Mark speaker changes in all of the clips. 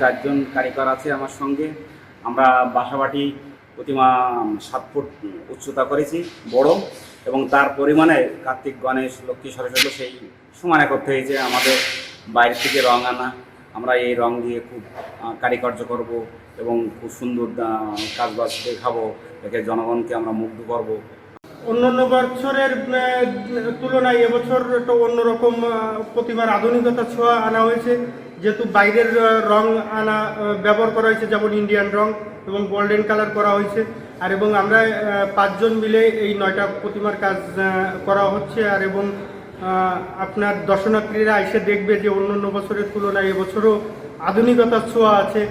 Speaker 1: চারজন কারিগর আছে আমার সঙ্গে। আমরা বাসাবাটি প্রতিমা সাত ফুট উচ্চতা করেছি, বড়, এবং তার পরিমাণে কার্তিক, গণেশ, লক্ষ্মী, সরস্বতী সেই সমানে করতে হয়েছে আমাদের বাইরে থেকে রং আনা। আমরা এই রং দিয়ে খুব কারিকার্য করব এবং খুব সুন্দর কাজবাজ দেখাবো একে জনগণকে আমরা মুগ্ধ করব।
Speaker 2: অন্যান্য বছরের তুলনায় এবছর একটা অন্যরকম প্রতিমার আধুনিকতা ছোঁয়া আনা হয়েছে। যেহেতু বাইরের রং আনা ব্যবহার করা হয়েছে, যেমন ইন্ডিয়ান রং এবং গোল্ডেন কালার করা হয়েছে। আর এবং আমরা পাঁচজন মিলে এই নয়টা প্রতিমার কাজ করা হচ্ছে। আর এবং আপনার দর্শনার্থীরা এসে দেখবে যে অন্য অন্য বছরের তুলনায় এবছরও আধুনিকতার ছোঁয়া আছে।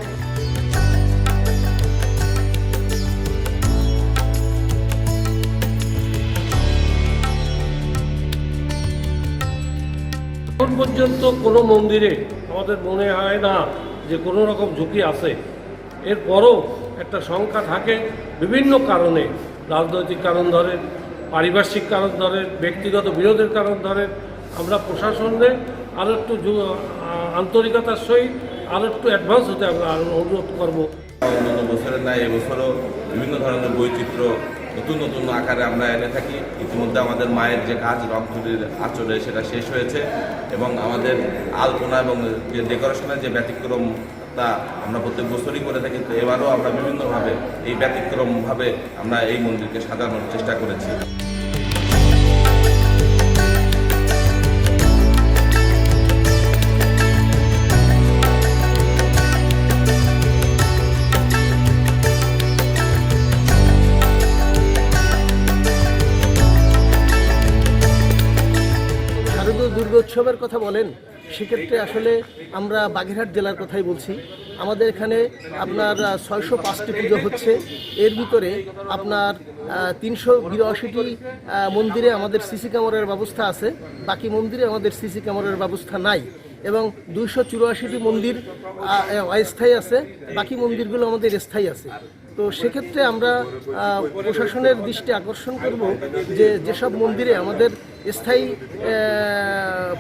Speaker 3: এখন পর্যন্ত কোনো মন্দিরে আমাদের মনে হয় না যে কোনো রকম ঝুঁকি আছে। এরপরও একটা সংখ্যা থাকে বিভিন্ন কারণে। রাজনৈতিক কারণ ধরে, পারিপার্শ্বিক কারণ ধরে, ব্যক্তিগত বিরোধের কারণ ধরে। আমরা প্রশাসনে আরও একটু আন্তরিকতার সহিত আরও একটু অ্যাডভান্স হতে আমরা আরও অনুরোধ করব।
Speaker 4: অন্যান্য বছরের এবছরও বিভিন্ন ধরনের বৈচিত্র্য নতুন নতুন আকারে আমরা এনে থাকি। ইতিমধ্যে আমাদের মায়ের যে কাজ রংধুরির আচরে সেটা শেষ হয়েছে এবং আমাদের আলপনা এবং যে ডেকোরেশনের যে ব্যতিক্রম তা আমরা প্রত্যেক বছরই করে থাকি, তো এবারও আমরা বিভিন্নভাবে এই ব্যতিক্রমভাবে আমরা এই মন্দিরকে সাজানোর চেষ্টা করেছি।
Speaker 5: শারদীয় দুর্গোৎসবের কথা বলেন, সেক্ষেত্রে আসলে আমরা বাগেরহাট জেলার কথাই বলছি। আমাদের এখানে আপনার ছয়শো পাঁচটি পুজো হচ্ছে। এর ভিতরে আপনার তিনশো বিরাশিটি মন্দিরে আমাদের সিসি ক্যামেরার ব্যবস্থা আছে। বাকি মন্দিরে আমাদের সিসি ক্যামেরার ব্যবস্থা নাই এবং দুইশো চুরাশিটি মন্দির অস্থায়ী আছে। বাকি মন্দিরগুলো আমাদের স্থায়ী আছে। তো সেক্ষেত্রে আমরা প্রশাসনের দৃষ্টি আকর্ষণ করব যে যেসব মন্দিরে আমাদের স্থায়ী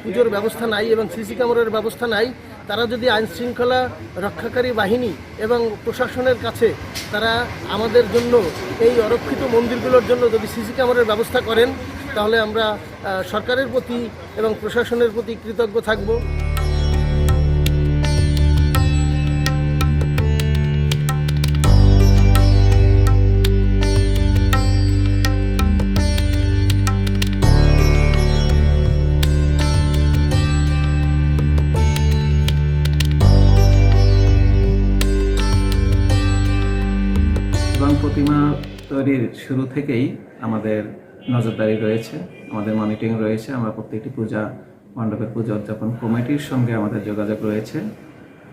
Speaker 5: পুজোর ব্যবস্থা নাই এবং সিসি ক্যামেরার ব্যবস্থা নাই, তারা যদি আইন শৃঙ্খলা রক্ষাকারী বাহিনী এবং প্রশাসনের কাছে তারা আমাদের জন্য এই অরক্ষিত মন্দিরগুলোর জন্য যদি সিসি ক্যামেরার ব্যবস্থা করেন, তাহলে আমরা সরকারের প্রতি এবং প্রশাসনের প্রতি কৃতজ্ঞ থাকব।
Speaker 6: প্রতিমা তৈরির শুরু থেকেই আমাদের নজরদারি রয়েছে, আমাদের মনিটরিং রয়েছে, আমরা প্রত্যেকটি পূজা মণ্ডপের পূজা উদযাপন কমিটির সঙ্গে আমাদের যোগাযোগ রয়েছে।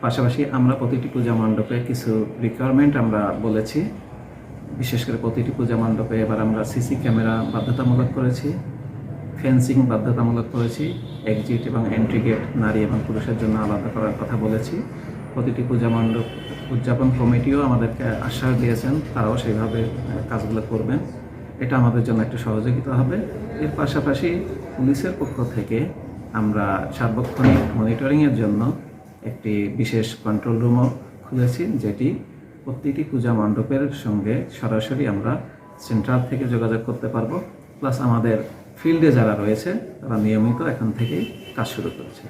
Speaker 6: পাশাপাশি আমরা প্রতিটি পূজা মণ্ডপে কিছু রিকোয়ারমেন্ট আমরা বলেছি। বিশেষ করে প্রতিটি পূজা মণ্ডপে এবার আমরা সিসি ক্যামেরা বাধ্যতামূলক করেছি ফেন্সিং বাধ্যতামূলক করেছি এক্সিট এবং এন্ট্রি গেট নারী এবং পুরুষের জন্য আলাদা করার কথা বলেছি। প্রতিটি পূজা মণ্ডপ উদযাপন কমিটিও আমাদেরকে আশ্বাস দিয়েছেন, তারাও সেইভাবে কাজগুলো করবেন। এটা আমাদের জন্য একটা সহযোগিতা হবে। এর পাশাপাশি পুলিশের পক্ষ থেকে আমরা সার্বক্ষণিক মনিটরিংয়ের জন্য একটি বিশেষ কন্ট্রোল রুমও খুলেছি, যেটি প্রতিটি পূজা মণ্ডপের সঙ্গে সরাসরি আমরা সেন্ট্রাল থেকে যোগাযোগ করতে পারব। প্লাস আমাদের ফিল্ডে যারা রয়েছে, তারা নিয়মিত এখন থেকেই কাজ শুরু করেছে।